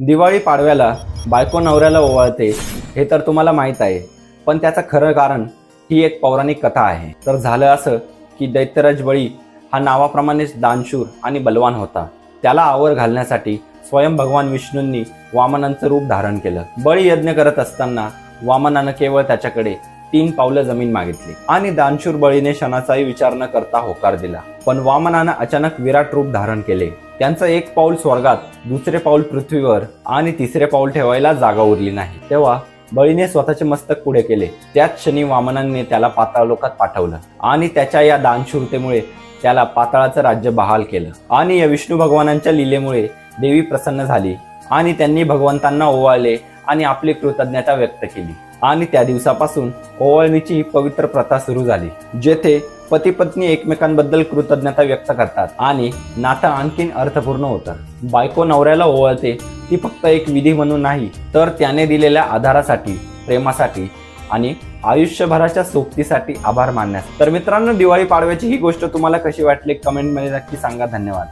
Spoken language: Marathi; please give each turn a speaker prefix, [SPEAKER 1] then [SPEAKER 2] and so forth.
[SPEAKER 1] दिवाळी पाडव्याला बायको नवऱ्याला ओवाळते हे तर तुम्हाला माहीत आहे. पण त्याचं खरं कारण ही एक पौराणिक कथा आहे. तर झालं असं की दैत्यराज बळी हा नावाप्रमाणेच दानशूर आणि बलवान होता. त्याला आवर घालण्यासाठी स्वयं भगवान विष्णूंनी वामनांचं रूप धारण केलं. बळी यज्ञ करत असताना वामनानं केवळ त्याच्याकडे तीन पावलं जमीन मागितली आणि दानशूर बळीने क्षणाचाही विचार न करता होकार दिला. पण वामनानं अचानक विराट रूप धारण केले. त्यांचं एक पाऊल स्वर्गात दुसरे पाऊल पृथ्वीवर आणि तिसरे पाऊल ठेवायला जागा उरली नाही. तेव्हा बळीने स्वतःचे मस्तक पुढे केले. त्याच क्षणी वामनांनी त्याला पाताळलोकात पाठवलं आणि त्याच्या या दानशूरतेमुळे त्याला पाताळाचं राज्य बहाल केलं. आणि या विष्णू भगवानांच्या लीलेमुळे देवी प्रसन्न झाली आणि त्यांनी भगवंतांना ओवाळले आणि आपली कृतज्ञता व्यक्त केली. आणि त्या दिवसापासून ओवाळणीची पवित्र प्रथा सुरू झाली जेथे पती पत्नी एकमेकांबद्दल कृतज्ञता व्यक्त करतात आणि नातं आणखीन अर्थपूर्ण होतं. बायको नवऱ्याला ओवाळते ती फक्त एक विधी म्हणून नाही तर त्याने दिलेल्या आधारासाठी प्रेमासाठी आणि आयुष्यभराच्या सोबतीसाठी आभार मानण्यास. तर मित्रांनो दिवाळी पाडव्याची ही गोष्ट तुम्हाला कशी वाटली? कमेंटमध्ये नक्की सांगा. धन्यवाद.